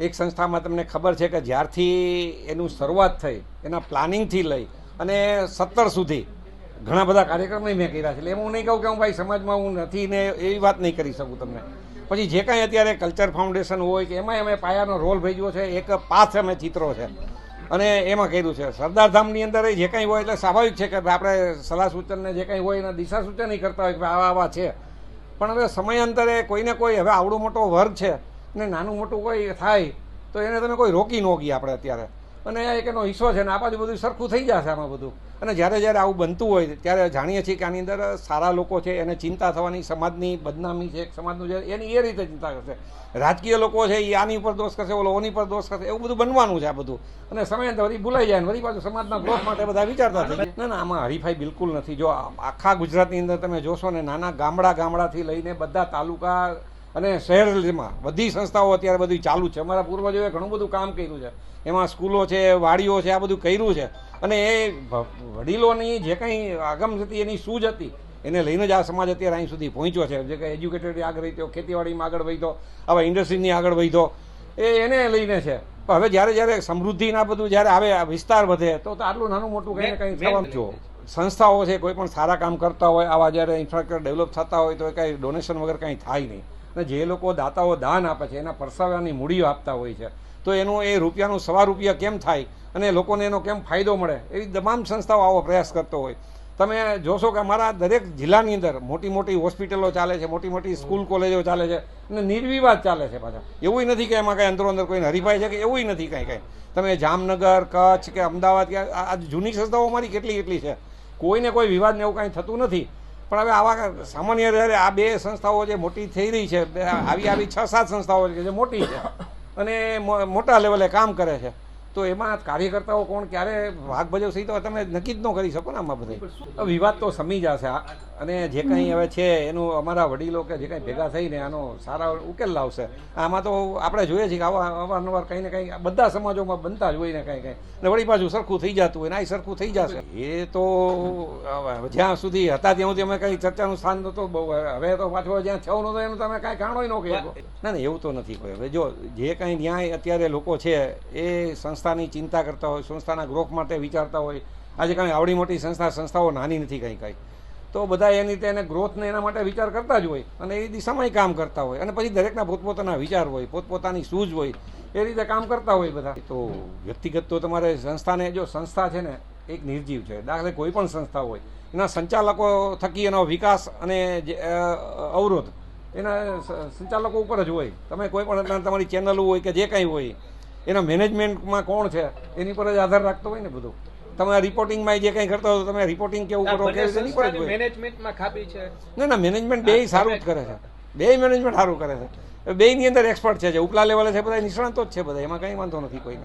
એક સંસ્થામાં તમને ખબર છે કે જ્યારથી એનું શરૂઆત થઈ, એના પ્લાનિંગથી લઈ અને સત્તર સુધી ઘણા બધા કાર્યક્રમો મેં કર્યા છે. એટલે હું નહીં કહું કે હું ભાઈ સમાજમાં હું નથી ને એવી વાત નહીં કરી શકું તમને. પછી જે કાંઈ અત્યારે કલ્ચર ફાઉન્ડેશન હોય કે એમાં અમે પાયાનો રોલ ભજ્યો છે, એક પાથ અમે ચિત્રો છે. અને એમાં કર્યું છે. સરદાર ધામની અંદર જે કાંઈ હોય એટલે સ્વાભાવિક છે કે આપણે સલાહ સૂચનને જે કાંઈ હોય એના દિશા સૂચન કરતા હોય કે આવા આવા છે. પણ હવે સમયાંતરે કોઈને કોઈ, હવે આવડો મોટો વર્ગ છે ને નાનું મોટું કોઈ થાય તો એને તમે કોઈ રોકી ન ગયા આપણે અત્યારે. અને આ એક એનો હિસ્સો છે ને આ બાજુ બધું સરખું થઈ જશે આમાં બધું. અને જ્યારે જ્યારે આવું બનતું હોય ત્યારે જાણીએ છીએ કે આની અંદર સારા લોકો છે એને ચિંતા થવાની સમાજની બદનામી છે સમાજનું છે એની એ રીતે ચિંતા કરશે. રાજકીય લોકો છે એ આની ઉપર દોષ કરશે ઓલો ઓની પર દોષ કરશે એવું બધું બનવાનું છે આ બધું. અને સમય વળી ભૂલાઈ જાય ને વળી પાછું સમાજના ગ્રોથ માટે બધા વિચારતા થઈ ના ના આમાં હરીફાઈ બિલકુલ નથી. જો આખા ગુજરાતની અંદર તમે જોશો ને નાના ગામડા ગામડાથી લઈને બધા તાલુકા અને શહેરમાં બધી સંસ્થાઓ અત્યારે બધી ચાલુ છે. અમારા પૂર્વજોએ ઘણું બધું કામ કર્યું છે. એમાં સ્કૂલો છે વાડીઓ છે આ બધું કર્યું છે. અને એ વડીલોની જે કંઈ આગમ હતી એની સૂઝ હતી એને લઈને જ આ સમાજ અત્યારે અહીં સુધી પહોંચ્યો છે. જે કંઈ એજ્યુકેટેડ આગળ વધ્યો ખેતીવાડીમાં આગળ વધ્યો હવે ઇન્ડસ્ટ્રીની આગળ વધ્યો એ એને લઈને છે. હવે જ્યારે જ્યારે સમૃદ્ધિના બધું જ્યારે આવે વિસ્તાર વધે તો આટલું નાનું મોટું કંઈ કંઈ થવાનું સંસ્થાઓ છે, કોઈ પણ સારા કામ કરતા હોય, આવા જ્યારે ઇન્ફ્રાસ્ટ્રક્ચર ડેવલપ થતા હોય, તો એ કાંઈ ડોનેશન વગર કાંઈ થાય નહીં. અને જે લોકો દાતાઓ દાન આપે છે, એના પરસાવાની મૂડીઓ આપતા હોય છે, તો એનું એ રૂપિયાનું સવા રૂપિયા કેમ થાય? અને લોકોને એનો કેમ ફાયદો મળે? એવી તમામ સંસ્થાઓ આવો પ્રયાસ કરતો હોય. તમે જોશો કે અમારા દરેક જિલ્લાની અંદર મોટી મોટી હોસ્પિટલો ચાલે છે, મોટી મોટી સ્કૂલ કોલેજો ચાલે છે, અને નિર્વિવાદ ચાલે છે પાછા. એવું નથી કે એમાં કાંઈ અંદરો અંદર કોઈને હરીફાઈ છે કે એવું નથી કાંઈ કાંઈ. તમે જામનગર, કચ્છ કે અમદાવાદ કે આ જૂની સંસ્થાઓ અમારી કેટલી કેટલી છે? કોઈને કોઈ વિવાદ ને એવું કાંઈ થતું નથી. પણ હવે આવા સામાન્ય રીતે આ બે સંસ્થાઓ જે મોટી થઈ રહી છે આવી આવી છ સાત સંસ્થાઓ છે જે મોટી છે અને મોટા લેવલે કામ કરે છે, તો એમાં કાર્યકર્તાઓ કોણ ક્યારે ભાગ ભજવશે તો તમે નક્કી જ ન કરી શકો ને આમાં બધે. વિવાદ તો સમી જશે. અને જે કંઈ હવે છે એનું અમારા વડીલો કે જે કંઈ ભેગા થઈને આનો સારા ઉકેલ લાવશે. આમાં તો આપણે જોઈએ છીએ કે આવા અવારનવાર કંઈ ને કંઈ બધા સમાજોમાં બનતા જ હોય ને કંઈ કંઈ. ને વળી પાછું સરખું થઈ જતું હોય ને આ સરખું થઈ જશે. એ તો જ્યાં સુધી હતા ત્યાં સુધી અમે કંઈ ચર્ચાનું સ્થાન નહોતું બહુ હવે તો પાછું જ્યાં છવ નહોતો એનું તમે કાંઈ કાણોય ન કહી શકો. ના ના એવું તો નથી કોઈ. હવે જો જે કંઈ ન્યાય અત્યારે લોકો છે એ સંસ્થાની ચિંતા કરતા હોય સંસ્થાના ગ્રોથ માટે વિચારતા હોય. આજે કાંઈ આવડી મોટી સંસ્થા સંસ્થાઓ નાની નથી કંઈ કાંઈ. તો બધા એની રીતે એને ગ્રોથને એના માટે વિચાર કરતા જ હોય અને એ દિશામાંય કામ કરતા હોય અને પછી દરેકના પોતપોતાના વિચાર હોય પોતપોતાની સૂઝ હોય એ રીતે કામ કરતા હોય બધા. તો વ્યક્તિગત તો તમારે સંસ્થાને જો સંસ્થા છે ને એક નિર્જીવ છે. દાખલે કોઈ પણ સંસ્થા હોય એના સંચાલકો થકી એનો વિકાસ અને જે, અવરોધ એના સંચાલકો ઉપર જ હોય. તમે કોઈ પણ તમારી ચેનલો હોય કે જે કાંઈ હોય એના મેનેજમેન્ટમાં કોણ છે એની પર જ આધાર રાખતો હોય ને બધું. તમે રિપોર્ટિંગમાં જે કંઈ કરતા હો તમે રિપોર્ટિંગ કેવું કરો કે નહીં મેનેજમેન્ટમાં ખાબી છે. ના ના મેનેજમેન્ટ બે સારું જ કરે છે. બે મેનેજમેન્ટ સારું કરે છે. બેયની અંદર એક્સપર્ટ છે જે ઉપલા લેવલે છે બધા નિષ્ણાંતો જ છે બધા. એમાં કંઈ વાંધો નથી કોઈ